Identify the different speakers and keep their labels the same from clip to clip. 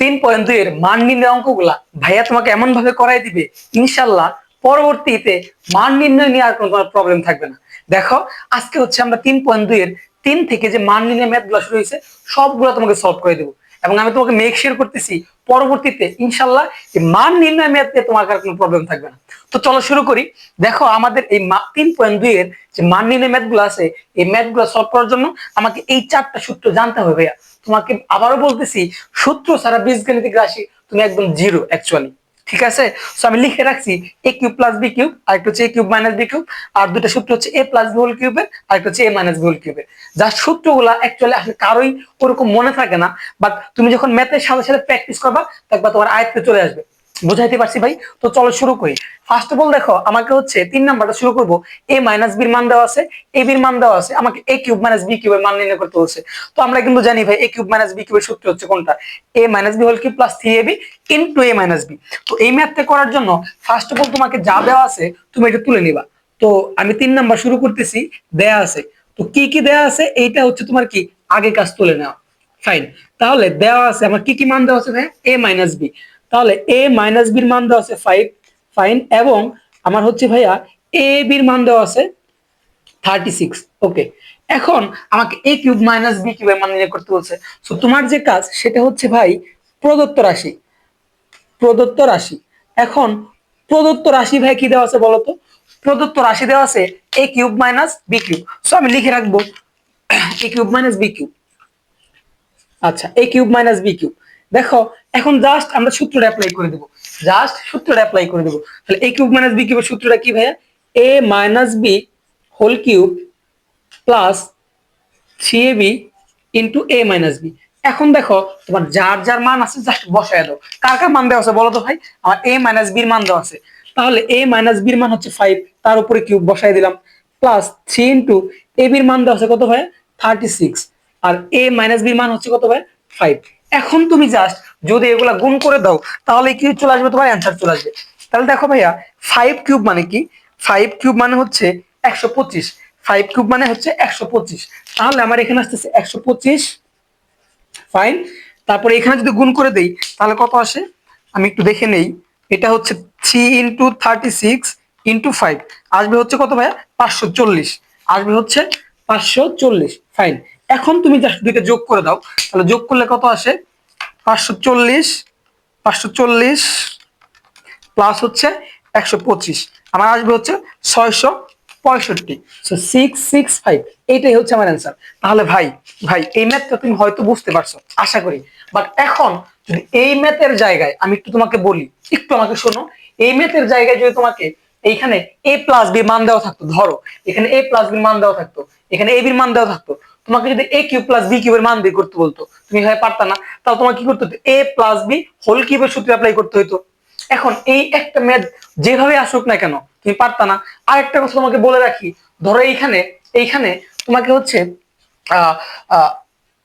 Speaker 1: তিন পয়েন্ট দুই এর মান নির্ণয় অঙ্কগুলা ভাইয়া তোমাকে এমন ভাবে করাই দিবে, ইনশাল্লাহ পরবর্তীতে মান নির্ণয় নিয়ে আর কোনো প্রবলেম থাকবে না। দেখো, আজকে হচ্ছে আমরা তিন পয়েন্ট দুই এর তিন থেকে যে মান নির্ণয় ম্যাথগুলো শুরু হয়েছে, সবগুলো তোমাকে সলভ করে দেবো। এবং আমি তোমাকে মেক শেয়ার করতেছি, পরবর্তীতে ইনশাল্লাহ এই মান নির্ণয় ম্যাথ নিয়ে তোমার কোনো প্রবলেম থাকবে না। তো চলো শুরু করি। দেখো, আমাদের এই তিন পয়েন্ট দুই এর যে মান নির্ণয় ম্যাথগুলো আছে, এই ম্যাথগুলো সলভ করার জন্য আমাকে এই চারটা সূত্র জানতে হবে ভাইয়া। তোমাকে আবারও বলতেছি, সূত্র ছাড়া বীজগণিতিক রাশি তুমি একদম জিরো অ্যাকচুয়ালি ঠিক আছে? সো আমি লিখে রাখছি A cube plus B cube আর একটা হচ্ছে A cube minus B cube আর দুটো সূত্র হচ্ছে এ প্লাস বি হোল কিউবের আর একটা হচ্ছে এ মাইনাস বি হোল কিউবের যার সূত্রগুলা অ্যাকচুয়ালি আসলে কারোই ওরকম মনে থাকে না বাট তুমি যখন ম্যাথের সাথে সাথে প্র্যাকটিস করবা, দেখবা তোমার আয়ত্তে চলে আসবে। বুঝাইতে পারছি ভাই? তো চলো শুরু করি। ফার্স্ট অফ অল দেখো, আমাকে হচ্ছে তিন নাম্বারটা শুরু করব। এ মাইনাস বির মান দেওয়া আছে এ বির মান দেওয়া আছে, আমাকে এ কিউব মাইনাস বি কিউবের মান নির্ণয় করতে হচ্ছে তো আমরা কিন্তু জানি ভাই এ কিউব মাইনাস বি কিউবের সূত্র হচ্ছে কোনটা? A minus B whole cube plus three A B into A minus B তো এই ম্যাথটা করার জন্য ফার্স্ট অফ অল তোমাকে যা দেওয়া আছে, তুমি এটা তুলে নিবা। তো আমি তিন নাম্বার শুরু করতেছি, দেয়া আছে। তো কি কি দেয়া আছে, এইটা হচ্ছে তোমার কি আগে কাজ তুলে নেওয়া। ফাইন তাহলে দেওয়া আছে, আমার কি কি মান দেওয়া আছে ভাই? এ মাইনাস বি তাহলে এ মাইনাস বির মান দেওয়া আছে ফাইভ ফাইন এবং আমার হচ্ছে ভাইয়া এ বির মান দেওয়া আছে থার্টি সিক্স ওকে এখন আমাকে এ কিউব মাইনাস বি কিউবের মান নির্ণয় করতে বলছে। সো তোমার যে কাজ সেটা হচ্ছে ভাই প্রদত্ত রাশি। প্রদত্ত রাশি। এখন প্রদত্ত রাশি ভাই কি দেওয়া আছে বলতো প্রদত্ত রাশি দেওয়া আছে A cube minus B cube so আমি লিখে রাখব A cube minus B cube আচ্ছা A cube minus B cube দেখো, এখন জাস্ট আমরা সূত্রটা অ্যাপ্লাই করে দেবো। জাস্ট সূত্রটা অ্যাপ্লাই করে দেবো। তাহলে এ কিউব মাইনাস বি কিউবের সূত্রটা কি ভাইয়া? A minus B whole cube plus three A B into A minus B এখন দেখো, তোমার যার যার মান আছে জাস্ট বসায় দাও। কার কার মান দেওয়া আছে বলো তো ভাই? আমার এ মাইনাস বির মান দেওয়া আছে। তাহলে এ মাইনাস বির মান হচ্ছে ফাইভ তার উপরে কিউব বসাই দিলাম। প্লাস থ্রি ইন্টু এ বির মান দেওয়া আছে কত ভাই থার্টি সিক্স আর এ মাইনাস বির মান হচ্ছে কত ভাই ফাইভ এখন তুমি জাস্ট যদি এগুলা গুণ করে দাও তাহলে কি চলে আসবে? তোমার অ্যান্সার চলে আসবে। তাহলে দেখো ভাইয়া ফাইভ কিউব মানে কি? ফাইভ কিউব মানে হচ্ছে একশো পঁচিশ। ফাইভ কিউব মানে হচ্ছে একশো পঁচিশ। তাহলে আমার এখানে আসতেছে একশো পঁচিশ। ফাইন তারপরে এখানে যদি গুণ করে দেই, তাহলে কত আসে? আমি একটু দেখে নেই। এটা হচ্ছে three into thirty six into five আসবে হচ্ছে কত ভাইয়া? পাঁচশো চল্লিশ। আসবে হচ্ছে পাঁচশো চল্লিশ। ফাইন এখন তুমি জাস্ট দুইটা যোগ করে দাও। তাহলে যোগ করলে কত আসে? পাঁচশো চল্লিশ পাঁচশো চল্লিশ প্লাস হচ্ছে একশো পঁচিশ। আমার আসবে হচ্ছে ছয়শো পঁয়ষট্টি। সিক্স সিক্স ফাইভ এইটাই হচ্ছে আমার অ্যান্সার তাহলে ভাই ভাই, এই ম্যাথটা তুমি হয়তো বুঝতে পারছ, আশা করি। বাট এখন যদি এই ম্যাথের জায়গায় আমি একটু তোমাকে বলি, একটু আমাকে শোনো। এই ম্যাথের জায়গায় যদি তোমাকে এইখানে এ প্লাস বি মান দেওয়া থাকতো, ধরো। এখানে এ প্লাস বি মান দেওয়া থাকতো, এখানে এ বির মান দেওয়া থাকতো। তোমাকে যদি এ কিউব প্লাস বি কিউবের মান দিয়ে করতে বলতো, তুমি হয় পারতা না। তাহলে তোমাকে কি করতে হতো? এ প্লাস বি হোল কিউবের সূত্রে অ্যাপ্লাই করতে হতো এখন এই একটা ম্যাথ যেভাবে আসুক না কেন, তুমি পারতা না। আর একটা কথা তোমাকে বলে রাখি, ধরো এইখানে এইখানে তোমাকে হচ্ছে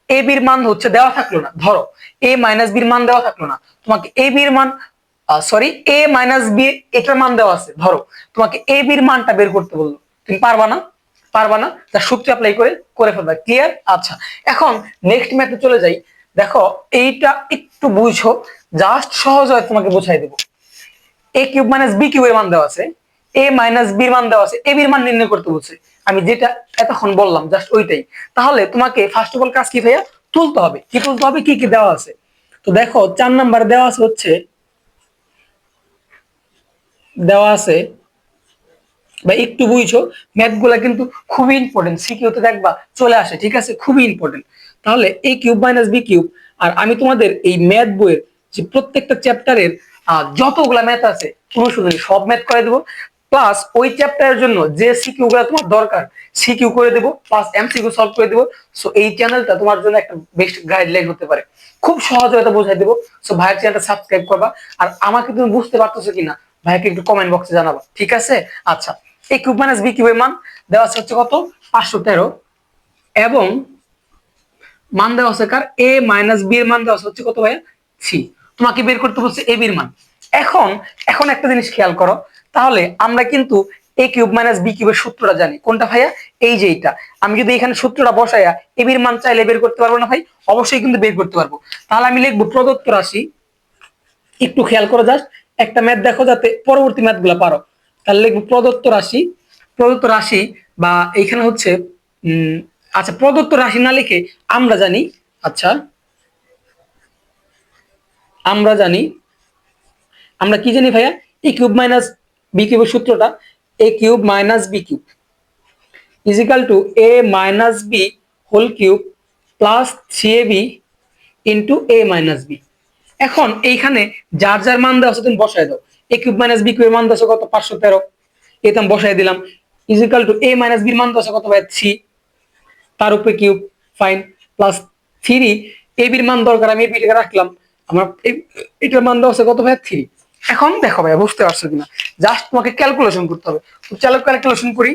Speaker 1: এ বির মান হচ্ছে দেওয়া থাকল না। ধরো এ মাইনাস বির মান দেওয়া থাকল না। তোমাকে এ বির মান সরি এ মাইনাস বি এটার মান দেওয়া আছে। ধরো, তোমাকে এ বির মানটা বের করতে বলল। তুমি পারবা না? পারবা না? তার সূত্র অ্যাপ্লাই করে করে ফেলবা। ক্লিয়ার আচ্ছা। এখন নেক্সট ম্যাথে চলে যাই। দেখো, এইটা একটু বুঝো। জাস্ট সহজ হয় তোমাকে বোঝাই দেবো। এ কিউব মাইনাস বি কিউবের মান দেওয়া আছে। এ মাইনাস বির মান দেওয়া আছে। এ বির মান নির্ণয় করতে বলছে। আমি যেটা এতক্ষণ বললাম জাস্ট ওইটাই। তাহলে তোমাকে ফার্স্ট অফ অল কাজ কি ভাইয়া? তুলতে হবে। কি তুলতে হবে? কি কি দেওয়া আছে? তো দেখো, চার নাম্বার দেওয়া আছে হচ্ছে দেওয়া আছে, বা একটু বুঝছ ম্যাথগুলা কিন্তু খুবই ইম্পর্টেন্ট সিকিউতে দেখবা চলে আসে, ঠিক আছে? খুবই ইম্পর্টেন্ট তাহলে A cube minus B cube আর আমি তোমাদের এই ম্যাথ বইয়ের যে প্রত্যেকটা চ্যাপ্টারের যতগুলা ম্যাথ আছে অনুশীলনী সব ম্যাথ করে দেবো। প্লাস ওই চ্যাপ্টারের জন্য যে সিকিউ গুলা তোমার দরকার সিকিউ করে দেবো প্লাস এমসিকিউ সলভ করে দেবো। সো এই চ্যানেলটা তোমার জন্য একটা বেস্ট গাইডলাইন হতে পারে। খুব সহজ হয়তো বোঝাই দেবো। সো ভাইয়ের চ্যানেলটা সাবস্ক্রাইব করবা। আর আমাকে তুমি বুঝতে পারতেছো কিনা ভাইকে একটু কমেন্ট বক্সে জানাবা, ঠিক আছে? আচ্ছা এই কিউব মাইনাস বি কিউবের মান? দেওয়া আছে হচ্ছে কত? পাঁচশো তেরো। এবং মান দেওয়া আছে কার? এ মাইনাস বি এর মান দেওয়া হচ্ছে কত ভাইয়া? সি তোমাকে বের করতে বলছে এ বির মান। এখন এখন একটা জিনিস খেয়াল করো, তাহলে আমরা কিন্তু এ কিউব মাইনাস বি কিউবের সূত্রটা জানি। কোনটা ভাইয়া? এই যে এইটা। আমি যদি এখানে সূত্রটা বসাইয়া এবির মান চাইলে বের করতে পারব না ভাই? অবশ্যই কিন্তু বের করতে পারব। তাহলে আমি লিখব প্রদত্ত রাশি। একটু খেয়াল করো জাস্ট একটা ম্যাথ দেখো যাতে পরবর্তী ম্যাথগুলা পারো। তাহলে লিখব প্রদত্ত রাশি। প্রদত্ত রাশি বা এইখানে হচ্ছে আচ্ছা প্রদত্ত রাশি না লিখে আমরা জানি আচ্ছা আমরা জানি, আমরা কি জানি ভাইয়া? এ কিউব মাইনাস বি কিউবের সূত্রটা, A cube minus B cube. Is equal to A minus B whole cube plus three A B into A minus B এখন এইখানে যার যার মান দেওয়া তুমি বসায় দাও। এ কিউব মাইনাস বি কিউবের মান দেওয়া কত? পাঁচশো তেরো। এটা আমি বসাই দিলাম। ইজিক্যাল টু এ মাইনাস বির মান দেওয়া কত? ভাই থ্রি তার উপরে cube fine plus three a বির মান দরকার, আমি এ বিটাকে রাখলাম। আমার এটার মান দেওয়া কত ভাই? থ্রি এখন দেখো ভাই বুঝতে পারছ কিনা? জাস্ট তোমাকে ক্যালকুলেশন করতে হবে। চলো ক্যালকুলেশন করি।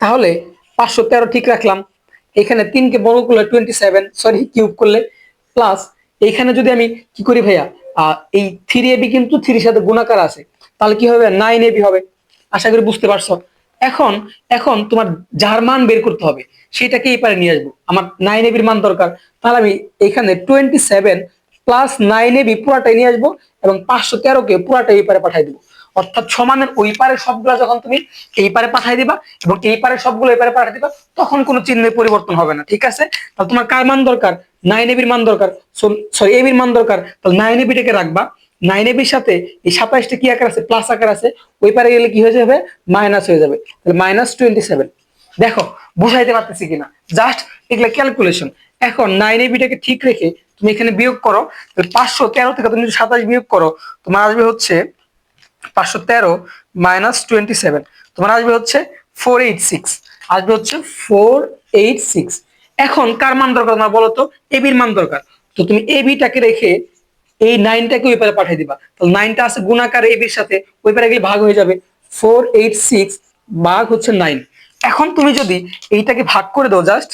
Speaker 1: তাহলে পাঁচশো তেরো ঠিক রাখলাম। এখানে তিনকে বড় করলে টোয়েন্টি সেভেন সরি কিউব করলে প্লাস এইখানে যদি আমি কি করি ভাইয়া? এই থ্রি এবি কিন্তু থ্রির সাথে গুণাকার আছে। তাহলে কি হবে? নাইন এবি হবে। আশা করি বুঝতে পারছ। এখন এখন তোমার যার মান বের করতে হবে, সেটাকে এই পারে নিয়ে আসব। আমার নাইন এবির মান দরকার। তাহলে আমি এখানে twenty seven plus nine AB পুরাটাই নিয়ে আসব এবং পাঁচশো তেরোকে পুরাটাই এই পারে পাঠাই দেবো। অর্থাৎ সমানের ওই পারে সবগুলো যখন তুমি এই পারে পাঠাই দিবা এবং এই পারে সবগুলো এই পারে পাঠাই দিবা, তখন কোনো চিহ্নের পরিবর্তন হবে না, ঠিক আছে? তাহলে তোমার কার মান দরকার? নাইন এবির মান দরকার। সরি এবির মান দরকার। তাহলে নাইন এবিটাকে রাখবা। নাইন এবির সাথে এই সাতাইশটা কি আকার আছে? প্লাস আকার আছে। ওই পারে গেলে কি হয়ে যাবে? মাইনাস হয়ে যাবে। তাহলে মাইনাস টোয়েন্টি সেভেন দেখো, বুঝাইতে পারতেছি কিনা? জাস্ট এগুলো ক্যালকুলেশন এখন নাইন এবিটাকে ঠিক রেখে তুমি এখানে বিয়োগ করো। পাঁচশো তেরো থেকে তুমি যদি সাতাশ বিয়োগ করো, তোমার আসবে হচ্ছে পাঁচশো তেরো মাইনাস টোয়েন্টি সেভেন তোমার আসবে হচ্ছে ফোর এইট সিক্স আসবে হচ্ছে ফোর এইট সিক্স এখন কার মান দরকার তোমার মান দরকার। তো তুমি রেখে এই নাইনটাকে ওই পারে পাঠিয়ে দিবা। তাহলে নাইনটা আছে গুণাকার এবির সাথে, ওই পারে গেলে ভাগ হয়ে যাবে ফোর এইট সিক্স ভাগ হচ্ছে নাইন এখন তুমি যদি এইটাকে ভাগ করে দাও জাস্ট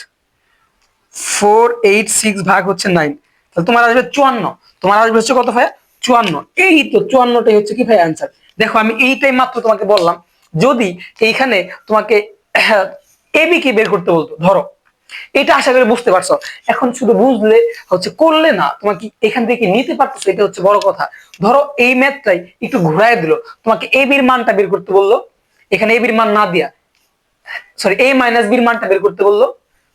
Speaker 1: ফোর এইট সিক্স ভাগ হচ্ছে নাইন তাহলে তোমার আসবে চুয়ান্ন। তোমার আসবে হচ্ছে কত ভাই চুয়ান্ন। এই তো চুয়ান্নটাই হচ্ছে কি ভাই অ্যান্সার দেখো, আমি এইটাই মাত্র তোমাকে বললাম, যদি এইখানে তোমাকে এবি কি বের করতে বলতো, ধরো, এটা আশা করি বুঝতে পারছ। এখন শুধু বুঝলে হচ্ছে, করলে না, তোমাকে এখান থেকে নিতে পারতেছো, এটা হচ্ছে বড় কথা। ধরো, এই ম্যাথটাই একটু ঘুরায় দিল, তোমাকে এবির মানটা বের করতে বলল, এখানে এবির মান না দিয়া সরি এ মাইনাস বির মানটা বের করতে বলল,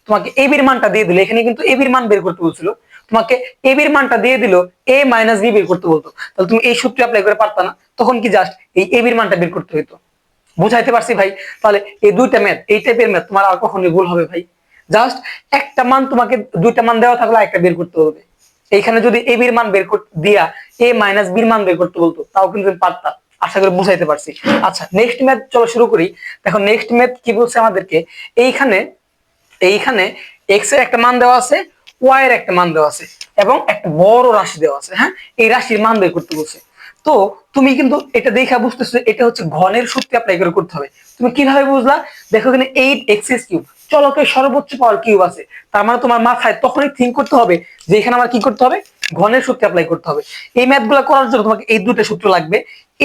Speaker 1: তোমাকে এ বির মানটা দিয়ে দিল, এখানে কিন্তু এ বির মান বের করতে বলছিল। তোমাকে এ বির মানটা দিয়ে দিল এ মাইনাস বি বের করতে বলতো। তাহলে তুমি এই সূত্র অ্যাপ্লাই করে পারতা না। তখন কি জাস্ট এই এ বির মানটা বের করতে হইতো। বুঝাইতে পারছি ভাই? তাহলে এই দুইটা ম্যাথ এই টাইপের ম্যাথ তোমার আর কখনোই ভুল হবে ভাই। জাস্ট একটা মান তোমাকে দুইটা মান দেওয়া থাকলে একটা বের করতে হবে। এইখানে যদি এ বির মান বের করতে দিয়া এ মাইনাস বির মান বের করতে বলতো, তাও কিন্তু তুমি পারতা। আশা করি বুঝাইতে পারছি। আচ্ছা নেক্সট ম্যাথ চলো শুরু করি। দেখো নেক্সট ম্যাথ কি বলছে আমাদেরকে? এইখানে এইখানে এক্সের একটা মান দেওয়া আছে ওয়াই এর একটা মান দেওয়া আছে এবং একটা বড় রাশি দেওয়া আছে হ্যাঁ? এই রাশির মান বের করতে বলছে। তো তুমি কিন্তু এটা দেখা বুঝতেছো এটা হচ্ছে ঘনের সূত্রে অ্যাপ্লাই করে করতে হবে। তুমি কীভাবে বুঝলা? দেখো এখানে এইট এক্সএস কিউব চলকের সর্বোচ্চ পাওয়ার কিউব আছে। তার মানে তোমার মাথায় তখনই থিঙ্ক করতে হবে যে এখানে আমার কি করতে হবে? ঘনের সূত্রে অ্যাপ্লাই করতে হবে। এই ম্যাথগুলো করার জন্য তোমাকে এই দুটো সূত্র লাগবে।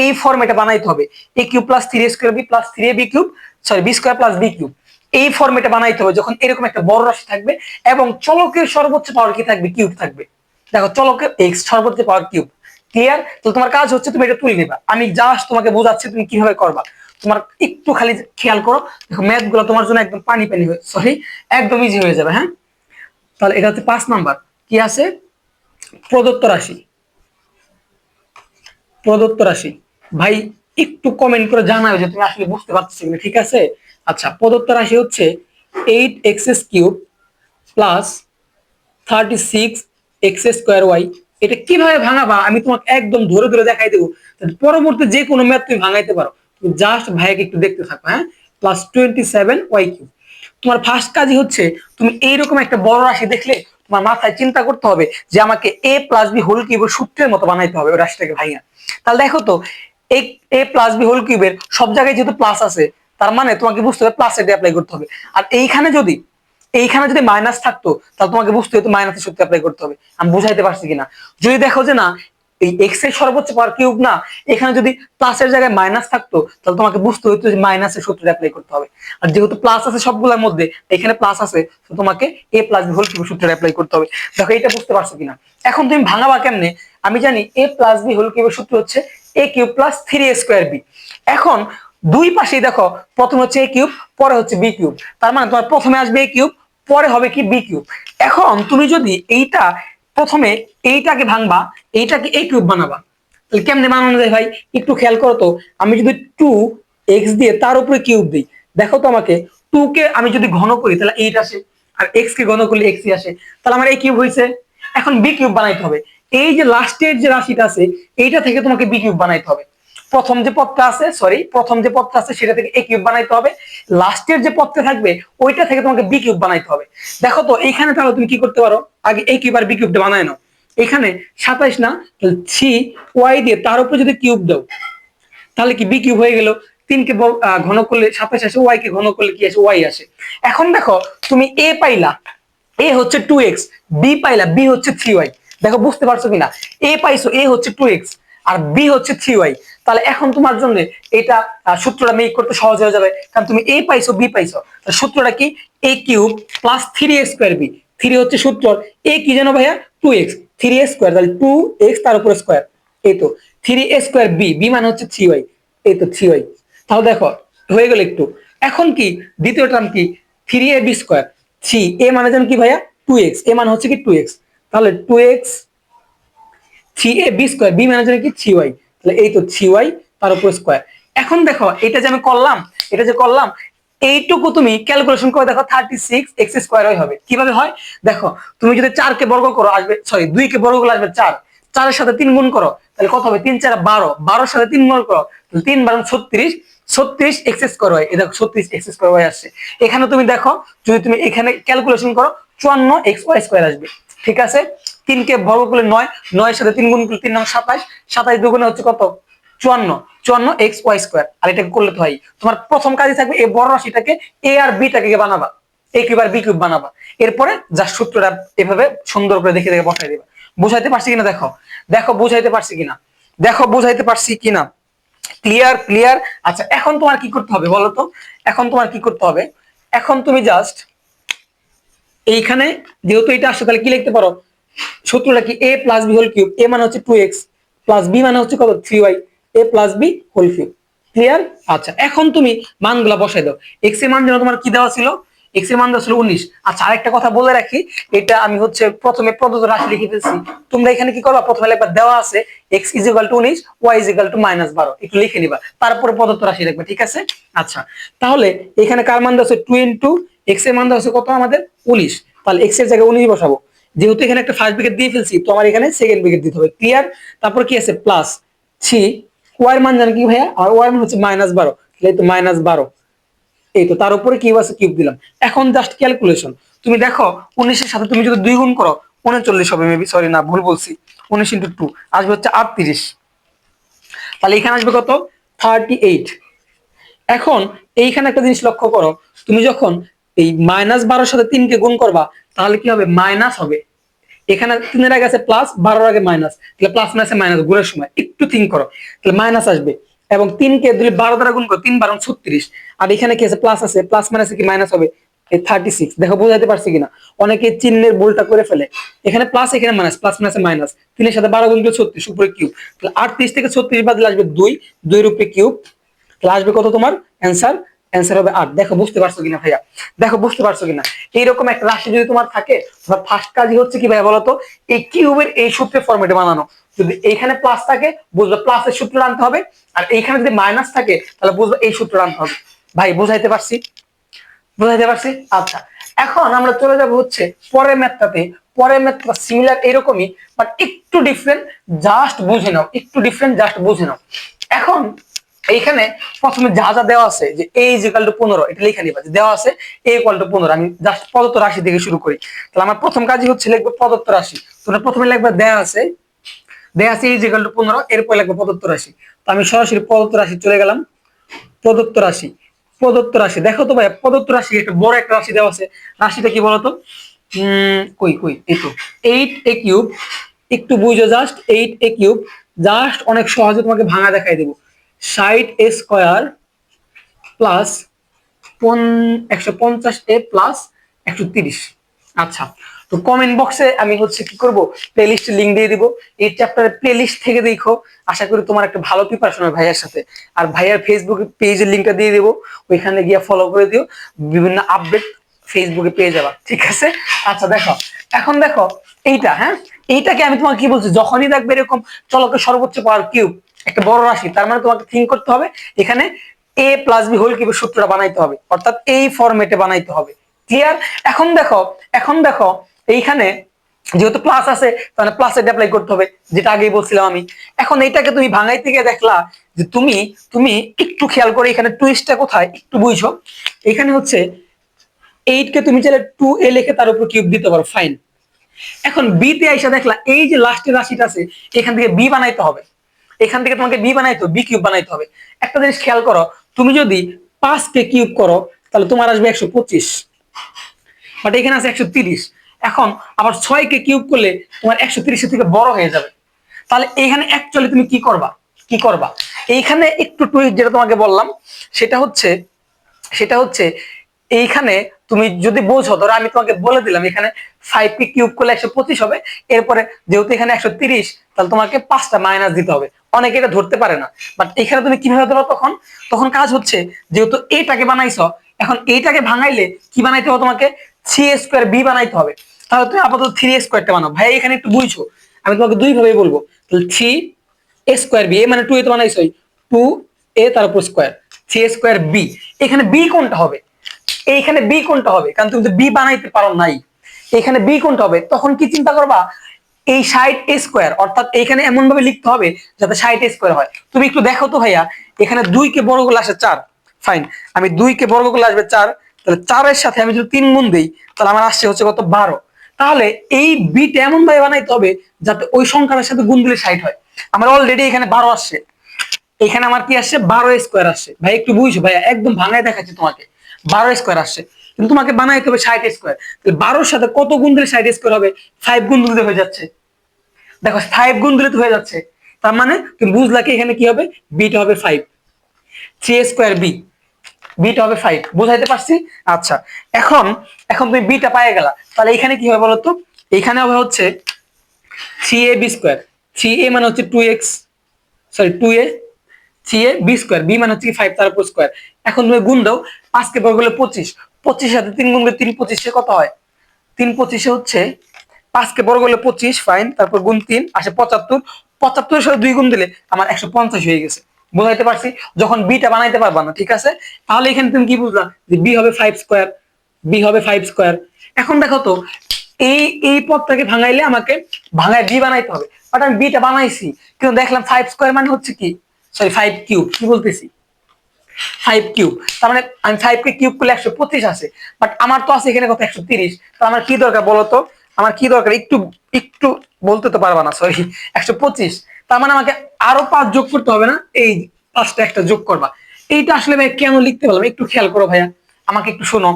Speaker 1: এই ফর্মেটে বানাইতে হবে। A cube plus three square b plus three b cube sorry b square plus b cube এই ফর্মেটে বানাইতে হবে, যখন এরকম একটা বড় রাশি থাকবে এবং চলকের সর্বোচ্চ পাওয়ার কি থাকবে? কিউব থাকবে। দেখো, চলকের এক্স সর্বোচ্চ পাওয়ার কিউব ক্লিয়ার তো তোমার কাজ হচ্ছে তুমি এটা তুলে নিবা। আমি জাস্ট তোমাকে বোঝাচ্ছি তুমি কীভাবে করবা। তোমার একটু খালি খেয়াল করো। দেখো ম্যাথগুলো তোমার জন্য একদম পানি পানি হয়ে সরি একদম ইজি হয়ে যাবে হ্যাঁ? তাহলে এটা হচ্ছে পাঁচ নাম্বার। কি আছে? প্রদত্ত রাশি। প্রদত্ত রাশি। ভাই, একটু কমেন্ট করে জানাবে যে তুমি আসলে বুঝতে পারছ ঠিক আছে? আচ্ছা প্রদত্ত রাশি হচ্ছে eight x s cube plus thirty six x square y এটা কীভাবে ভাঙাবা? আমি তোমাকে একদম ধরে ধরে দেখাই দেবো। পরবর্তী যে কোনো ম্যাথ তুমি ভাঙাইতে পারো। তুমি জাস্ট ভাইকে একটু দেখতে থাকো হ্যাঁ? Plus twenty seven y cube তোমার ফার্স্ট কাজই হচ্ছে, তুমি এইরকম একটা বড় রাশি দেখলে তোমার মাথায় চিন্তা করতে হবে যে আমাকে এ প্লাস বি হোল কিউবের সূত্রের মতো বানাইতে হবে ওই রাশিটাকে ভাইয়া তাহলে দেখো তো এ প্লাস বি হোল কিউবের সব জায়গায় যেহেতু প্লাস আছে তার মানে তোমাকে বুঝতে হবে প্লাস এটা অ্যাপ্লাই করতে হবে। আর এইখানে যদি এইখানে যদি মাইনাস থাকতো, তাহলে তোমাকে বুঝতে হতো মাইনাসের সূত্রে অ্যাপ্লাই করতে হবে। আমি বুঝাইতে পারছি কিনা? যদি দেখো যে না, এই এক্সের সর্বোচ্চ পাওয়ার কিউব না, এখানে যদি প্লাসের জায়গায় মাইনাস থাকতো, তাহলে তোমাকে বুঝতে হতো যে মাইনাসের সূত্রটা অ্যাপ্লাই করতে হবে। আর যেহেতু প্লাস আছে সবগুলোর মধ্যে, এখানে প্লাস আছে, তো তোমাকে a plus b whole cube সূত্রটা অ্যাপ্লাই করতে হবে। দেখো এটা বুঝতে পারছ কিনা? এখন তুমি ভাঙাবা কেমনে? আমি জানি এ প্লাস বি হোল কিউবের সূত্র হচ্ছে a cube plus three square b এখন দুই পাশেই দেখো, প্রথম হচ্ছে এ কিউব পরে হচ্ছে বি কিউব তার মানে তোমার প্রথমে আসবে এ কিউব পরে হবে কি বি কিউব এখন তুমি যদি এইটা প্রথমে এইটাকে ভাঙবা, এইটাকে এ কিউব বানাবা। তাহলে কেমনে বানানো যায় ভাই? একটু খেয়াল করো তো, আমি যদি টু এক্স দিয়ে তার উপরে কিউব দিই, দেখো তো আমাকে টু কে আমি যদি ঘন করি, তাহলে এইট আসে। আর এক্স কে ঘন করলে এক্সই আসে। তাহলে আমার এই কিউব হয়েছে। এখন বি কিউব বানাইতে হবে। এই যে লাস্টের যে রাশিটা আছে, এইটা থেকে তোমাকে বি কিউব বানাইতে হবে। প্রথম যে পদটা আছে সরি প্রথম যে পদটা আছে সেটা থেকে এ কিউব বানাইতে হবে। লাস্টের যে পদটা থাকবে, ওইটা থেকে তোমাকে বি কিউব বানাইতে হবে। দেখো তো, এইখানে তাহলে তুমি কি করতে পারো? আগে এ কিউব আর বি কিউবটা বানায় নাও। এখানে সাতাইশ না থ্রি ওয়াই দিয়ে তার উপরে যদি কিউব দাও, তাহলে কি বি কিউব হয়ে গেল? তিনকে ঘন করলে সাতাশ আসে ওয়াই কে ঘন করলে কি আসে? ওয়াই আসে। এখন দেখো, তুমি এ পাইলা এ হচ্ছে টু এক্স বি পাইলা বি হচ্ছে থ্রি ওয়াই দেখো, বুঝতে পারছ কিনা? এ পাইছো এ হচ্ছে টু এক্স আর বি হচ্ছে থ্রি ওয়াই তাহলে এখন তোমার জন্য এটা সূত্রটা মেক করতে সহজ হয়ে যাবে। কারণ তুমি এ পাইছো বি পাইছো। সূত্রটা কি? A cube plus three a square b three হচ্ছে সূত্র। এ কি জানো ভাইয়া? Two x three a square তাহলে টু এক্স তার উপরে স্কোয়ার এই তো। Three a square b b মানে হচ্ছে থ্রি ওয়াই এই তো থ্রি ওয়াই তাহলে দেখো, হয়ে গেল একটু। এখন কি? দ্বিতীয় টার্ম কি? Three a b square three a মানে যেন কি ভাইয়া? টু এক্স এ মানে হচ্ছে কি টু এক্স তাহলে two x three a b square b মানে যেন কি? থ্রি ওয়াই তাহলে এই তো থ্রি ওয়াই তার উপর স্কোয়ার এখন দেখো, এটা যে আমি করলাম, এটা যে করলাম, এইটুকু তুমি ক্যালকুলেশন করে দেখো থার্টি সিক্স এক্স স্কোয়ার হবে। কীভাবে হয়? দেখো, তুমি যদি চারকে বর্গ করো, আসবে সরি দুই কে বর্গ করলে আসবে চার। চারের সাথে তিন গুণ করো, তাহলে কত হবে? তিন চার বারো। বারোর সাথে তিন গুণ করো, তাহলে তিন বারো ছত্রিশ। ছত্রিশ এক্স স্কোয়ার হয় দেখো ছত্রিশ এক্স স্কোয়ার হয়ে আসছে। এখানে তুমি দেখো, যদি তুমি এখানে ক্যালকুলেশন করো, চুয়ান্ন এক্স ওয়াই স্কোয়ার আসবে। ঠিক আছে? তিনকে বর্গ করলে নয়, নয়ের সাথে তিন গুণ করলে তিন নং সাতাশ সাতাশ দুগুণে হচ্ছে কত? চুয়ান্ন। চুয়ান্ন এক্স ওয়াই স্কোয়ার। আর এটাকে করলে তো হয়, তোমার প্রথম কাজই থাকবে এই বড় রাশিটাকে এ আর বিটাকে বানাবা। এ কিউব আর বি কিউব বানাবা। এরপরে যা সূত্রটা এভাবে সুন্দর করে দেখে দেখে বসাই দিবা। বুঝাইতে পারছি কিনা দেখো? দেখো, বুঝাইতে পারছি কিনা? দেখো, বুঝাইতে পারছি কিনা? ক্লিয়ার ক্লিয়ার আচ্ছা এখন তোমার কি করতে হবে বলো তো? এখন তোমার কি করতে হবে? এখন তুমি জাস্ট এইখানে যেহেতু এটা আসছে, তাহলে কি লিখতে পারো? সূত্রটা কি? A plus b whole cube a মানে হচ্ছে টু এক্স প্লাস বি মানে হচ্ছে কত? Three y a plus b whole cube clear আচ্ছা এখন তুমি মানগুলা বসাই দাও। এক্সের মান যেন তোমার কি দেওয়া ছিল? এক্সের মান দেওয়া ছিল উনিশ। আচ্ছা আরেকটা কথা বলে রাখি, এটা আমি হচ্ছে প্রথমে প্রদত্ত রাশি লিখে ফেলছি। তোমরা এখানে কি করবা? প্রথমে লিখবা দেওয়া আছে এক্স ইজ ইকাল টু উনিশ y is equal to minus বারো। একটু লিখে নিবা। তারপরে প্রদত্ত রাশি লিখবে ঠিক আছে? আচ্ছা তাহলে এখানে কার মান দেওয়া আছে? টু ইন্টু এক্সের মান দেওয়া আছে কত আমাদের? উনিশ। তাহলে এক্সের জায়গায় উনিশ বসাবো। যেহেতু এখানে একটা ফার্স্ট উইকেট দিয়ে ফেলছি, তো আমার এখানে সেকেন্ড উইকেট দিতে হবে। ক্লিয়ার তারপর কি আছে? প্লাস থ্রি ওয়ার মান জানো কি ভাইয়া? আর ওয়ার মান হচ্ছে মাইনাস বারো। তাহলে তো মাইনাস বারো। এই তো, তার উপরে কিউব আছে কিউব দিলাম। এখন জাস্ট ক্যালকুলেশন তুমি দেখো, উনিশের সাথে তুমি যদি দুই গুণ করো, উনচল্লিশ হবে মেবি সরি না, ভুল বলছি। উনিশ ইন্টু টু আসবে হচ্ছে আটত্রিশ। তাহলে এখানে আসবে কত? থার্টি এইট এখন এইখানে একটা জিনিস লক্ষ্য করো। তুমি যখন এই মাইনাস বারোর সাথে তিনকে গুণ করবা, তাহলে কি হবে? মাইনাস হবে। এখানে তিনের আগে আছে প্লাস বারোর আগে মাইনাস তাহলে প্লাস মাইনাসে মাইনাস গুণের সময়। একটু থিঙ্ক করো, তাহলে মাইনাস আসবে। এবং তিনকে যদি বারো দ্বারা গুণ করো, তিন বারো ছত্রিশ। আর এখানে কি আছে? প্লাস আছে। প্লাস মাইনাসে কি? মাইনাস হবে। থার্টি সিক্স দেখো বোঝাতে পারছি কিনা? অনেকে চিহ্নের ভুলটা করে ফেলে। এখানে প্লাস এখানে মাইনাস প্লাস মাইনাসে মাইনাস তিনের সাথে বারো গুণ ছত্রিশ, উপরে কিউব তাহলে আটত্রিশ থেকে ছত্রিশ বাদলে আসবে দুই। দুই উপরে কিউব তাহলে আসবে কত তোমার? অ্যান্সার অ্যান্সার হবে আট। দেখো, বুঝতে পারছ কিনা ভাইয়া? দেখো, বুঝতে পারছ কিনা? এইরকম একটা রাশি যদি তোমার থাকে, তোমার ফার্স্ট কাজই হচ্ছে কি ভাইয়া বলতো? এই কিউবের এই সূত্রের ফর্মেটে বানানো। যদি এইখানে প্লাস থাকে, বুঝবে প্লাসের সূত্র আনতে হবে। আর এইখানে যদি মাইনাস থাকে, তাহলে বুঝবে এই সূত্র আনতে হবে। ভাই, বুঝাইতে পারছি? বুঝাইতে পারছি? আচ্ছা এখন আমরা চলে যাব হচ্ছে পরের ম্যাথটাতে পরের ম্যাথটা সিমিলার এরকমই বাট একটু ডিফারেন্ট জাস্ট বুঝে নাও। একটু ডিফারেন্ট জাস্ট বুঝে নাও। এখন এইখানে প্রথমে যা যা দেওয়া আছে, যে এই যে ইকাল টু পনেরো, এটা লিখে নিবা, যে দেওয়া আছে এই ইকাল পনেরো, আমি জাস্ট প্রদত্ত রাশি থেকে শুরু করি। তাহলে আমার প্রথম কাজই হচ্ছে লিখব প্রদত্ত রাশি। তোমরা প্রথমে লিখবে দেওয়া আছে দেওয়া আছে ইজ ইকাল টু পনেরো, এরপর লিখব প্রদত্ত রাশি। তো আমি সরাসরি প্রদত্ত রাশি চলে গেলাম। প্রদত্ত রাশি প্রদত্ত রাশি। দেখো তো ভাই প্রদত্ত রাশি একটা বড় একটা রাশি দেওয়া আছে। রাশিটা কি বলতো? কই কই, এই তো এইট এ কিউব একটু বুঝো just eight a cube just অনেক সহজে তোমাকে ভাঙা দেখাই দেবো। ষাট এ স্কোয়ার প্লাস একশো পঞ্চাশ এ প্লাস একশো তিরিশ। আচ্ছা তো কমেন্ট বক্সে আমি হচ্ছে কি করব? প্লেলিস্ট লিঙ্ক দিয়ে দিব। এই চ্যাপ্টারের প্লেলিস্ট থেকে দেখো। আশা করি তোমার একটা ভালো প্রিপারেশন হবে ভাইয়ার সাথে। আর ভাইয়ার ফেসবুক পেজের লিঙ্কটা দিয়ে দেবো। ওইখানে গিয়ে ফলো করে দিও। বিভিন্ন আপডেট ফেসবুকে পেয়ে যাবা। ঠিক আছে? আচ্ছা দেখো। এখন দেখো, এইটা হ্যাঁ? এইটাকে আমি তোমাকে কি বলছি? যখনই দেখবে এরকম চলকের সর্বোচ্চ পাওয়ার কিউব একটা বড় রাশি, তার মানে তোমাকে থিঙ্ক করতে হবে, এখানে এ প্লাস বি হোল কিউবের সূত্রটা বানাইতে হবে, অর্থাৎ এই ফরম্যাটে বানাইতে হবে। ক্লিয়ার এখন দেখো এখন দেখো, এইখানে যেহেতু প্লাস আছে, তাহলে প্লাসে অ্যাপ্লাই করতে হবে, যেটা আগেই বলছিলাম আমি। এখন এইটাকে তুমি ভাঙাইতে গিয়ে দেখলা যে তুমি তুমি একটু খেয়াল করে এখানে টুইস্টটা কোথায়, একটু বুঝছ এখানে হচ্ছে এইট কে তুমি চাইলে টু এ লিখে তার উপর কিউব দিতে পারো ফাইন এখন বি তে আইসা দেখলা, এই যে লাস্টের রাশিটা আছে, এখান থেকে বি বানাইতে হবে। এখান থেকে তোমাকে বি বানাইতে হবে বি কিউব বানাইতে হবে। একটা জিনিস খেয়াল করো, তুমি যদি পাঁচ কে কিউব করো, তাহলে তোমার আসবে একশো পঁচিশ। বাট এখানে আছে একশো তিরিশ। এখন আবার ছয় কে কিউব করলে তোমার একশো তিরিশের থেকে বড় হয়ে যাবে। তাহলে এইখানে অ্যাকচুয়ালি তুমি কি করবা? কি করবা? এইখানে একটু টুইট যেটা তোমাকে বললাম, সেটা হচ্ছে সেটা হচ্ছে এইখানে তুমি যদি বোঝো, ধরো আমি তোমাকে বলে দিলাম, এখানে ফাইভ কে কিউব করলে একশো পঁচিশ হবে, এরপরে যেহেতু এখানে একশো তিরিশ, তাহলে তোমাকে পাঁচটা মাইনাস দিতে হবে। অনেকে এটা ধরতে পারে না। বাট এখানে তুমি কীভাবে ধরো তখন? তখন কাজ হচ্ছে, যেহেতু এটাকে বানাইছো, এখন এইটাকে ভাঙাইলে কি বানাইতে হবে তোমাকে? থ্রি স্কোয়ার বি বানাইতে হবে। তাহলে তুমি আপাতত থ্রি স্কোয়ারটা বানাও। ভাই এখানে একটু বুঝছ। আমি তোমাকে দুই ভাবে বলব। তাহলে three a square b a মানে টু এ তো বানাইছো টু এ তার উপর স্কোয়ার থ্রি স্কোয়ার বি এখানে বি কোনটা হবে? এইখানে বি কোনটা হবে? কারণ তুমি তো বি বানাইতে পারো নাই। এখানে বি কোনটা হবে? তখন কি চিন্তা করবা? এই ষাট স্কোয়ার অর্থাৎ এখানে এমন ভাবে লিখতে হবে যাতে ষাট স্কোয়ার হয়। তুমি একটু দেখো তো ভাইয়া, এখানে দুই কে বর্গ করলে আসে চার। ফাইন আমি দুই কে বর্গ করলে আসবে চার, তাহলে চারের সাথে আমি যদি তিন গুণ দিই, তাহলে আমার আসছে হচ্ছে কত বারো। তাহলে এই বিট এমন ভাবে বানাইতে হবে যাতে ওই সংখ্যাটার সাথে গুণ দিলে ষাট হয়। আমার অলরেডি এখানে বারো আসছে। এখানে আমার কি আসছে? বারো স্কোয়ার আসছে। ভাই, একটু বুঝছ ভাইয়া? একদম ভাঙায় দেখাচ্ছি তোমাকে। বারো স্কোয়ার আসছে। কিন্তু তোমাকে বানাইতে হবে ষাট স্কোয়ার বারোর সাথে কত গুণ দিলে ষাট স্কোয়ার হবে? ফাইভ গুণ দিলে হয়ে যাচ্ছে। দেখো ফাইভ গুণ দিলে তো হয়ে যাচ্ছে। তার মানে তুমি বুঝলা কি এখানে কি হবে? বিটা হবে ফাইভ থ্রি স্কোয়ার বি বিটা হবে ফাইভ বুঝাইতে পারছি? আচ্ছা এখন এখন তুমি বিটা পায়ে গেলা। তাহলে এখানে কি হবে বলতো? এখানে হবে হচ্ছে three a b square three a মানে হচ্ছে two x sorry two a three a b square b মানে হচ্ছে ফাইভ তার উপর স্কোয়ার এখন তুমি গুণ দাও পাঁচকে বর্গ করলে পঁচিশ। পঁচিশ সাথে তিন গুণ তিন পঁচিশে কত হয়? তিন পঁচিশে হচ্ছে পাঁচকে বড় করলে পঁচিশ ফাইন তারপর গুণ তিন, আসে পঁচাত্তর। পঁচাত্তরের সাথে দুই গুণ দিলে আমার একশো পঞ্চাশ হয়ে গেছে। বুঝাইতে পারছি? যখন বিটা বানাইতে পারবা না, ঠিক আছে? তাহলে এখানে তুমি কি বুঝলা? যে বি হবে ফাইভ স্কোয়ার বি হবে ফাইভ স্কোয়ার এখন দেখো তো, এই এই পদটাকে ভাঙাইলে আমাকে ভাঙায় বি বানাইতে হবে। বাট আমি বিটা বানাইছি, কিন্তু দেখলাম ফাইভ স্কোয়ার মানে হচ্ছে কি? সরি ফাইভ কিউব কি বলতেছি? ফাইভ কিউব তার মানে আমি ফাইভ কে কিউব করলে একশো পঁচিশ আছে। বাট আমার তো আছে এখানে কত? একশো তিরিশ। তো আমার কি দরকার বলো তো? আমার কি দরকার? একটু একটু বলতে তো পারবা না সরি একশো পঁচিশ। তার মানে আমাকে আরও পাঁচ যোগ করতে হবে না? এই পাঁচটা একটা যোগ করবা। এইটা আসলে ভাই কেন লিখতে পারলাম? একটু খেয়াল করো ভাইয়া। আমাকে একটু শোনো।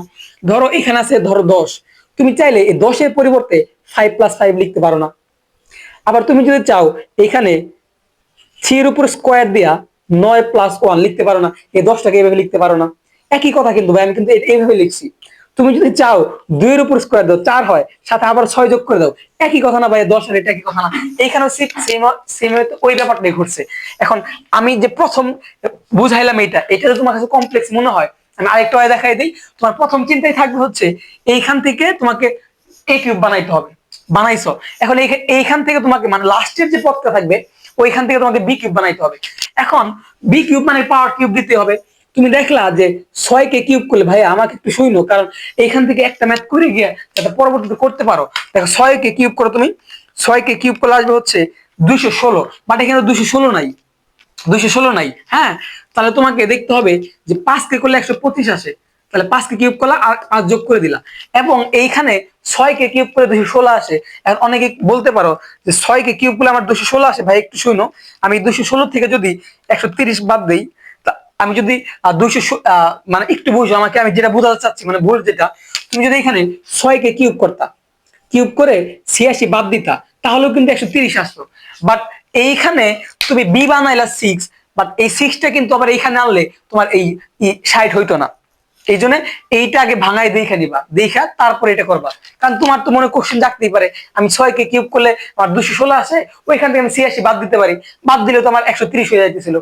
Speaker 1: ধরো এখানে আছে, ধরো দশ। তুমি চাইলে এই দশের পরিবর্তে ফাইভ প্লাস ফাইভ লিখতে পারো না। আবার তুমি যদি চাও, এখানে থ্রির উপর স্কোয়ার দিয়া নয় প্লাস ওয়ান লিখতে পারো না, এই দশটাকে এইভাবে লিখতে পারো না। একই কথা কিন্তু ভাই, আমি কিন্তু এইভাবে লিখছি। তুমি যদি চাও দুইয়ের উপর স্কোয়ার দাও, চার হয়, সাথে আবার ছয় যোগ করে দাও, একই কথা না ভাই, দশ আর এটা একই কথা না। সেম ওই ব্যাপারটাই ঘটছে এখন আমি যে প্রথম বুঝাইলাম এইটা, এটা যদি তোমার কাছে কমপ্লেক্স মনে হয়, আমি আরেকটা ওয়াই দেখাই দিই। তোমার প্রথম চিন্তাই থাকবে হচ্ছে, এইখান থেকে তোমাকে এ কিউব বানাইতে হবে। বানাইছো। এখন এইখা- এইখান থেকে তোমাকে মানে লাস্টের যে পথটা থাকবে ওইখান থেকে তোমাকে বি কিউব বানাইতে হবে। এখন বি কিউব মানে পাওয়ার কিউব দিতে হবে। তুমি দেখলা যে ছয় কে কিউব করলে ভাই আমাকে একটু শুইনো, কারণ এইখান থেকে একটা ম্যাথ করে গিয়ে যাতে পরবর্তীতে করতে পারো। দেখো, ছয় কে কিউব করো তুমি। ছয় কে কিউব করলে আসবে হচ্ছে দুইশো ষোলো। বাট এখানে দুইশো ষোলো নাই। দুইশো ষোলো নাই হ্যাঁ? তাহলে তোমাকে দেখতে হবে যে পাঁচ কে করলে একশো পঁচিশ আসে। তাহলে পাঁচ কে কিউব করলা, আর পাঁচ যোগ করে দিলা। এবং এইখানে ছয় কে কিউব করে দুশো ষোলো আসে। এখন অনেকে বলতে পারো যে ছয় কে কিউব করলে আমার দুশো ষোলো আসে। ভাই, একটু শুনো। আমি দুশো ষোলো থেকে যদি একশো তিরিশ বাদ দিই আমি যদি দুইশো মানে একটু বুঝো আমাকে, আমি যেটা বোঝাতে চাচ্ছি মানে ভুল যেটা, তুমি যদি এখানে ছয় কে কিউব করতা, কিউব করে ছিয়াশি বাদ দিতা, তাহলেও কিন্তু একশো তিরিশ আসতো। বাট এইখানে তুমি বি বানাইলা সিক্স বাট এই সিক্সটা কিন্তু আবার এইখানে আনলে তোমার এই ষাট হইতো না। এই জন্য এইটা আগে ভাঙাই দেখা নিবা, দেখা তারপরে এটা করবা। কারণ তোমার তো মনে কোশ্চেন জাগতেই পারে, আমি ছয়কে কিউব করলে আমার দুশো ষোলো আসে, ওইখান থেকে আমি ছিয়াশি বাদ দিতে পারি, বাদ দিলে তো আমার একশো তিরিশ হয়ে যাইতেছিল।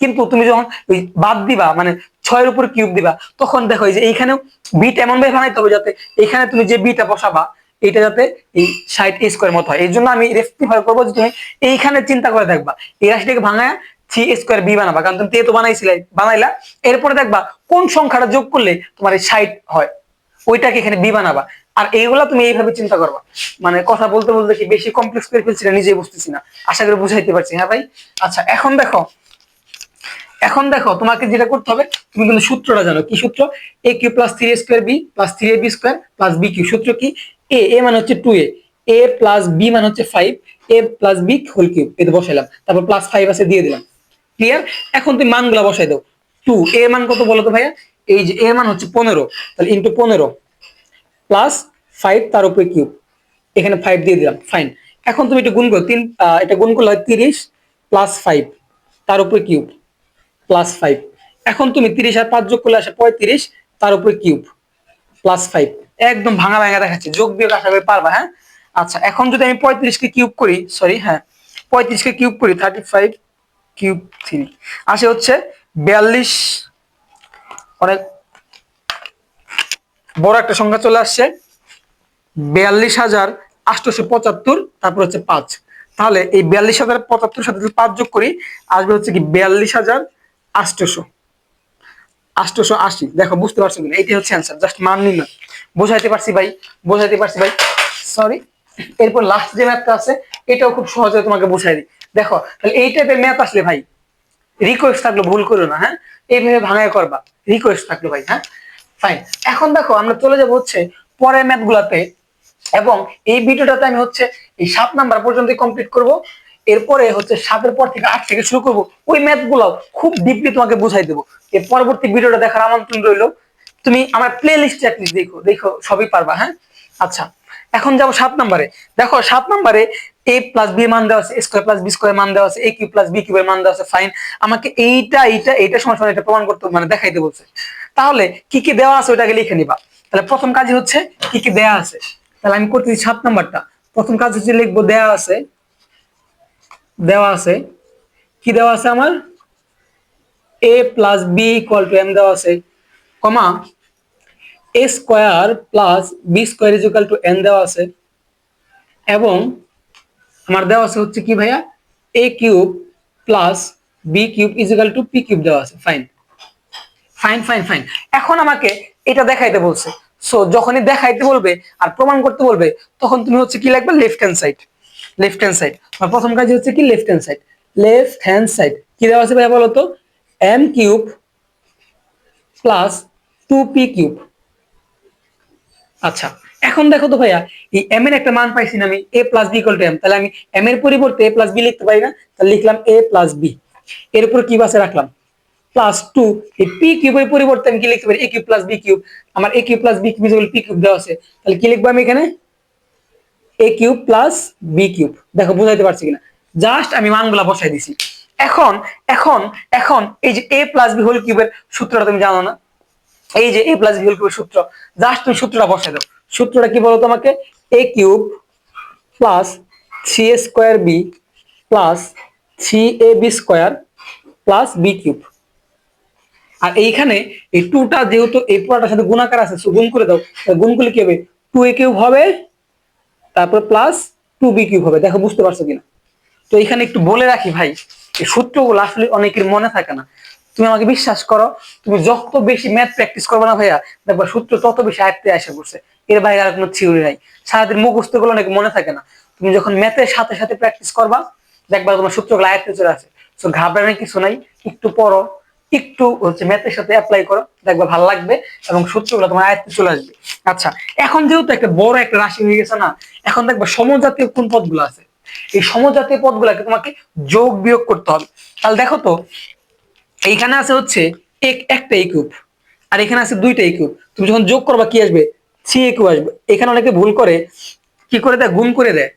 Speaker 1: কিন্তু তুমি যখন ওই বাদ দিবা মানে ছয়ের উপর কিউব দিবা, তখন দেখো যে এইখানেও বিট এমন ভাবে বানাইতে হবে যাতে এখানে তুমি যে বিটা বসাবা এটা যাতে এই ষাট স্কোয়ার মতো হয়। এই জন্য আমি রেসিপি করব যে তুমি এইখানে চিন্তা করে দেখবা, এই রাশিটাকে ভাঙায় থ্রি স্কোয়ার বি বানাবা, কারণ তুমি তে তো বানাইছিলে, বানাইলা, এরপরে দেখবা কোন সংখ্যাটা যোগ করলে তোমার এই ষাট হয়। ওইটাকে এখানে বি বানাবা। আর এইগুলা তুমি এইভাবে চিন্তা করবা। মানে কথা বলতে বলতে কি বেশি কমপ্লেক্স করে ফেলছি না, নিজেই বুঝতেছি না। আশা করি বুঝাইতে পারছি হ্যাঁ ভাই? আচ্ছা এখন দেখো এখন দেখো, তোমাকে যেটা করতে হবে, তুমি কিন্তু সূত্রটা জানো। কি সূত্র? A cube plus three square b plus three a b square plus b cube সূত্র কি? এ এ মানে হচ্ছে two a a plus b মানে হচ্ছে five a plus b whole cube এতে বসাইলাম। তারপর প্লাস ফাইভ আছে, দিয়ে দিলাম। ক্লিয়ার এখন তুমি মানগুলা বসাই দাও। টু এর মান কত বলো তো ভাইয়া? এই যে এর মান হচ্ছে পনেরো, তাহলে ইন্টু পনেরো প্লাস ফাইভ তার উপরে কিউব এখানে ফাইভ দিয়ে দিলাম ফাইন এখন তুমি এটা গুণ করো, তিন এটা গুণ করলে হয় তিরিশ প্লাস ফাইভ তার উপরে কিউব প্লাস ফাইভ এখন তুমি তিরিশ আর পাঁচ যোগ করলে আসে পঁয়ত্রিশ, তার উপরে কিউব প্লাস ফাইভ একদম ভাঙা ভাঙা দেখাচ্ছে, যোগ বিয়োগ আশা করি পারবা হ্যাঁ? আচ্ছা এখন যদি আমি পঁয়ত্রিশকে কিউব করি সরি হ্যাঁ পঁয়ত্রিশকে কিউব করি থার্টি ফাইভ কিউব থ্রি। আসে হচ্ছে বিয়াল্লিশ, অনেক বড় একটা সংখ্যা চলে আসছে। বিয়াল্লিশ হাজার আটশোশো পঁচাত্তর, তারপর হচ্ছে পাঁচ। তাহলে এই বিয়াল্লিশ হাজার পঁচাত্তর সাথে পাঁচ যোগ করি, আসবে হচ্ছে কি বিয়াল্লিশ হাজার আটশোশো। আটশোশো আশি। দেখো, বুঝতে পারছ কিনা? এইটাই হচ্ছে অ্যান্সার জাস্ট মান নিলাম বোঝাইতে পারছি ভাই, বোঝাইতে পারছি ভাই। সরি এরপর লাস্ট যে ম্যাথটা আছে, এটাও খুব সহজে তোমাকে বোঝাই দিই। দেখো, তাহলে এই টাইপের ম্যাথ আসলে ভাই রিকোয়েস্ট থাকল, ভুল করো না হ্যাঁ? এইভাবে ভাঙায় করবা রিকোয়েস্ট থাকল ভাই হ্যাঁ? ফাইন এখন দেখো, আমরা চলে যাব হচ্ছে পরের ম্যাথ গুলাতে এবং এই ভিডিওটাতে আমি হচ্ছে এই সাত নাম্বার পর্যন্ত কমপ্লিট করব। এরপরে হচ্ছে সাতের পর থেকে আট থেকে শুরু করব। ওই ম্যাথগুলো খুব ডিপলি তোমাকে বুঝাই দেবো। এর পরবর্তী ভিডিওটা দেখার আমন্ত্রণ রইল। তুমি আমার প্লে লিস্টে অ্যাটলিস্ট দেখো দেখো, সবই পারবা হ্যাঁ? আচ্ছা এখন যাব সাত নম্বরে। দেখো, সাত নম্বরে এ প্লাস বি মান দেওয়া আছে স্কোয়ার প্লাস বি স্কোয়ার মান দেওয়া আছে এ কিউ প্লাস বি কিউবের মান দেওয়া আছে ফাইন আমাকে এইটা এইটা এইটা সময় সময় এটা প্রমাণ করতে মানে দেখাইতে বলছে। তাহলে কি কি দেওয়া আছে ওটাকে লিখে নিবা। তাহলে প্রথম কাজই হচ্ছে কি কি দেওয়া আছে। তাহলে আমি করতেছি সাত নাম্বারটা। প্রথম কাজ হচ্ছে লিখব দেওয়া আছে। দেওয়া আছে। কি দেওয়া আছে আমার? A plus b equal to m দেওয়া আছে। Comma a square plus b square is equal to n দেওয়া আছে। এবং আমার দেওয়া আছে হচ্ছে কি ভাইয়া? A cube plus b cube is equal to p cube দেওয়া আছে। ফাইন ফাইন ফাইন ফাইন এখন আমাকে এটা দেখাইতে বলছে। সো যখনই দেখাইতে বলবে আর প্রমাণ করতে বলবে, তখন তুমি হচ্ছে কি লাগবে left hand side left hand side আমার প্রথম কাজ হচ্ছে কি? Left hand side left hand side কি দেওয়া আছে ভাইয়া বলো তো? M cube plus two p cube আচ্ছা। এখন দেখো তো ভাইয়া, এই এম এর একটা মান পাইছি না আমি a plus b equal to m তাহলে আমি এম এর পরিবর্তে এ প্লাস বি লিখতে পারি না, তাহলে লিখলাম এ প্লাস বি এর উপর কি বাসে রাখলাম প্লাস টু এই পি কিউবের পরিবর্তে আমি কি লিখতে পারি? A cube plus b cube আমার a cube plus b cube p cube দেওয়া আছে, তাহলে কি লিখব আমি এখানে? A cube plus b cube দেখো বুঝাইতে পারছি কিনা জাস্ট আমি মানগুলা বসাই দিছি, এখন এখন এখন এই যে এ প্লাস বি হোল কিউবের সূত্রটা তুমি জানো না, এই যে এ প্লাস বি হোল কিউবের সূত্র জাস্ট তুমি সূত্রটা বসাই দাও সূত্রটা কি বলো তোমাকে a cube plus three a square b plus three a b square plus b cube আর এইখানে এই টুটা যেহেতু এই পুরাটার সাথে গুণাকার আছে গুণ করে দাও। গুণ করলে কি হবে? টু এ কিউব হবে, তারপর প্লাস টু বি কিউব হবে। দেখো, বুঝতে পারছ কিনা? তো এখানে একটু বলে রাখি ভাই, এই সূত্রগুলো আসলে অনেকের মনে থাকে না। তুমি আমাকে বিশ্বাস করো, তুমি যত বেশি ম্যাথ প্র্যাকটিস করবে না ভাইয়া, দেখবা সূত্র তত বেশি আয়ত্তে আসে পড়ছে এর বাইরে আর কোনো থিওরি নাই। সারাদিন মুখস্থগুলো অনেক মনে থাকে না। তুমি যখন ম্যাথের সাথে সাথে প্র্যাকটিস করবা, দেখবা তোমার সূত্রগুলো আয়ত্তে চলে আসে। তো ঘাবড়ানোর কিছু নাই, একটু পড়ো, একটু হচ্ছে ম্যাথের সাথে অ্যাপ্লাই করো, দেখবা ভালো লাগবে এবং সূত্রগুলো তোমার আয়ত্তে চলে আসবে। আচ্ছা এখন যেহেতু একটা বড় একটা রাশি হয়ে গেছে না, এখন দেখবা সমজাতীয় কোন পদগুলো আছে? এই সমজাতীয় পদগুলোকে তোমাকে যোগ বিয়োগ করতে হবে। তাহলে দেখো তো, এইখানে আছে হচ্ছে এক, একটা ইকুব আর এখানে আছে দুইটা ইকুব তুমি যখন যোগ করবা, কি আসবে? থ্রি ইকুব আসবে। এখানে অনেকে ভুল করে। কি করে দেয়? গুণ করে দেয়।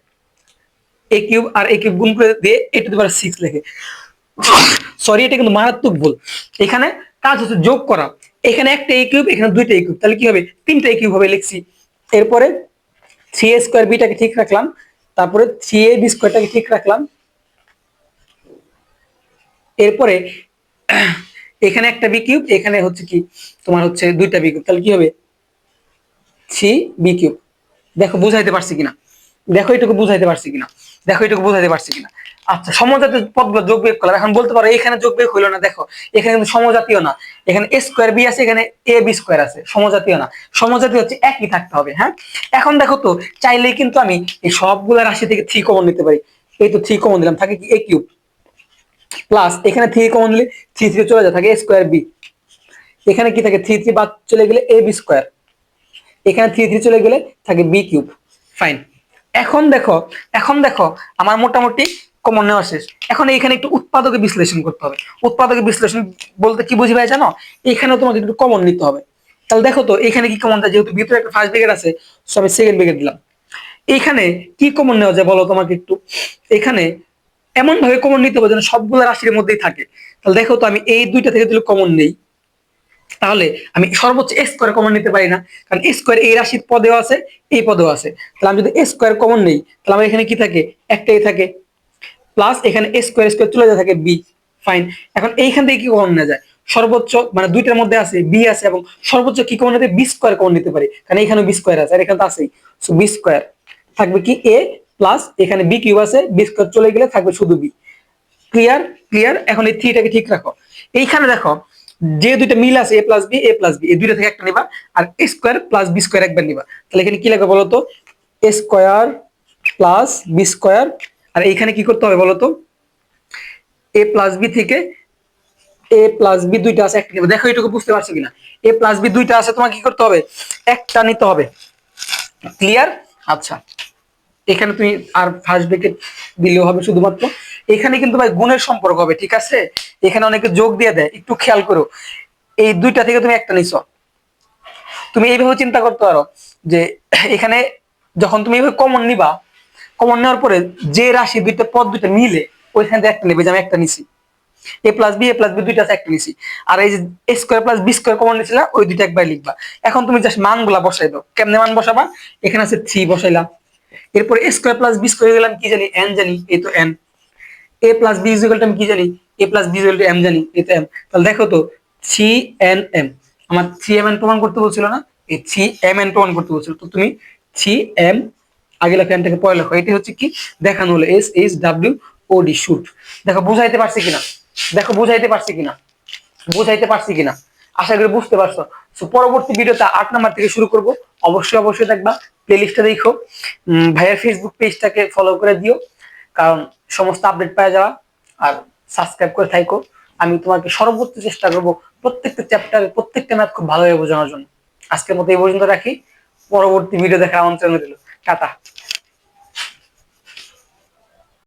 Speaker 1: এ কিউব আর এ কিউব গুণ করে দিয়ে a to the power six লেখে। সরি এটা কিন্তু মারাত্মক ভুল। এখানে কাজ হচ্ছে যোগ করা। এখানে একটা এ কিউব এখানে দুইটা এ কিউব তাহলে কি হবে? তিনটা এ কিউব হবে লিখছি। এরপরে থ্রি এ স্কোয়ার বিটাকে ঠিক রাখলাম। তারপরে থ্রি এ বি স্কোয়ারটাকে ঠিক রাখলাম। এরপরে এখানে একটা বি কিউব এখানে হচ্ছে কি? তোমার হচ্ছে দুইটা বি কিউব তাহলে কি হবে? থ্রি বি কিউব দেখো, বুঝাইতে পারছি কিনা? দেখো এটুকু বুঝাইতে পারছি কিনা? দেখো এটুকু বুঝাইতে পারছি কিনা? আচ্ছা সমজাতীয় পদগুলো যোগ বিয়োগ করলাম। এখন বলতে পারো, এখানে যোগ বিয়োগ হইল না, দেখো। এখানে কিন্তু সমজাতীয় না। এখানে এ স্কোয়ার বি আছে, এখানে এ বি স্কোয়ার আছে। সমজাতীয় না। সমজাতীয় হচ্ছে একই থাকতে হবে হ্যাঁ? এখন দেখো তো, চাইলেই কিন্তু আমি এই সবগুলো রাশি থেকে থ্রি কমন নিতে পারি। এই তো থ্রি কমন দিলাম থাকে কি? এ কিউব প্লাস এখানে থ্রি কমন নিলে থ্রি থ্রি চলে যায়, থাকে এ স্কোয়ার বি এখানে কি থাকে? থ্রি থ্রি বাদ চলে গেলে এ বি স্কোয়ার এখানে থ্রি থ্রি চলে গেলে থাকে বি কিউব ফাইন এখন দেখো এখন দেখো, আমার মোটামুটি কমন নেওয়া শেষ। এখন এখানে একটু উৎপাদকে বিশ্লেষণ করতে হবে। উৎপাদকে বিশ্লেষণ বলতে কি বুঝি ভাই জানো? এখানেও তোমাকে একটু কমন নিতে হবে। তাহলে দেখো তো, এখানে কি কমন যেহেতু ভিতরে একটা ফার্স্ট ব্রিগেড আছে সো আমি সেকেন্ড ব্রিগেড দিলাম। এখানে কি কমন নেওয়া যায় বলো তোমাকে একটু? এখানে এমন ভাবে কমন নিতে হবে যেন সবগুলো রাশির মধ্যেই থাকে। তাহলে দেখো তো, আমি এই দুইটা থেকে যদি কমন নেই। তাহলে আমি সর্বোচ্চ এ স্কোয়ার কমন নিতে পারি না। কারণ এ স্কোয়ার এই রাশির পদেও আছে এই পদেও আছে। তাহলে আমি যদি এ স্কোয়ার কমন নেই, তাহলে আমার এখানে কি থাকে? একটাই থাকে। প্লাস এখানে এ স্কোয়ার স্কোয়ার চলে যায় থাকে বি ফাইন এখন এইখান থেকে কি কমন নেওয়া যায়? সর্বোচ্চ মানে দুইটার মধ্যে আছে বি আছে এবং সর্বোচ্চ কি কমন নিতে? বি স্কোয়ার কমন নিতে পারি। কারণ এখানে বি স্কোয়ার আছে, আর এখানে তো আছেই। সো বি স্কোয়ার থাকবে কি এ প্লাস এখানে বি কিউ আছে বি স্কোয়ার চলে গেলে থাকবে শুধু বি ক্লিয়ার ক্লিয়ার এখন এই থ্রিটাকে ঠিক রাখো। এইখানে দেখো যে দুইটা মিল আছে a plus b a plus b এই দুইটা থেকে একটা নিবা আর a square plus b square একবার নিবা। তাহলে এখানে কি লাগবে বলতো? A square plus b square আর এইখানে কি করতে হবে বলতো? এ প্লাস বি থেকে এ প্লাস বি দুইটা আছে, একটা নিবা। দেখো এটুকু বুঝতে পারছ কিনা? এ প্লাস বি দুইটা আছে, তোমাকে কি করতে হবে? একটা নিতে হবে। ক্লিয়ার আচ্ছা। এখানে তুমি আর ফার্স্ট ব্রেকেট দিলেও হবে শুধুমাত্র। এখানে কিন্তু ভাই গুণের সম্পর্ক হবে, ঠিক আছে? এখানে অনেকে যোগ দিয়ে দেয়, একটু খেয়াল করো। এই দুইটা থেকে তুমি একটা নিছো। তুমি এইভাবে চিন্তা করতে পারো যে এখানে যখন তুমি এইভাবে কমন নিবা কমন নেওয়ার পরে যে রাশি দুইটা পদ দুইটা মিলে, ওইখান থেকে একটা নেবে যে আমি একটা নিছি। A plus b a plus b দুইটা একটা নিছি। আর এই যে a square plus b square common নিছিলা, ওই দুইটা একবার লিখবা। এখন তুমি জাস্ট মানগুলা বসাই দাও। কেমনে মান বসাবা? এখানে আছে থ্রি বসাইলাম। এরপর a square plus b square গেলাম, কি জানি? এন জানি, এই তো n a plus b equal আমি কি জানি? A plus b equal m জানি তো এম তাহলে দেখো তো থ্রি এন এম আমার থ্রি এম এন প্রমাণ করতে বলছিল না? এই থ্রি এম এন প্রমাণ করতে বলছিল। তো তুমি থ্রি এম আগে লেখো এনটাকে পরে লেখো। এটা হচ্ছে কি? দেখানো হলো S H W O D shoot দেখো, বুঝাইতে পারছি কিনা? দেখো, বুঝাইতে পারছি কিনা? বুঝাইতে পারছি কিনা? আশা করি বুঝতে পারছ। তো পরবর্তী ভিডিওতে আট নাম্বার থেকে শুরু করব। অবশ্যই অবশ্যই দেখবা। প্লেলিস্টটা দেখো। ভাইয়ের ফেসবুক পেজটাকে ফলো করে দিও। কারণ সমস্ত আপডেট পাওয়া যাওয়া আর সাবস্ক্রাইব করে থাকো আমি তোমাকে সর্বোচ্চ চেষ্টা করব প্রত্যেকটা চ্যাপ্টারে প্রত্যেকটা ম্যাথ খুব ভালোভাবে বোঝানোর জন্য। আজকের মতো এই পর্যন্ত রাখি। পরবর্তী ভিডিও দেখার আমন্ত্রণ রইল। টাটা।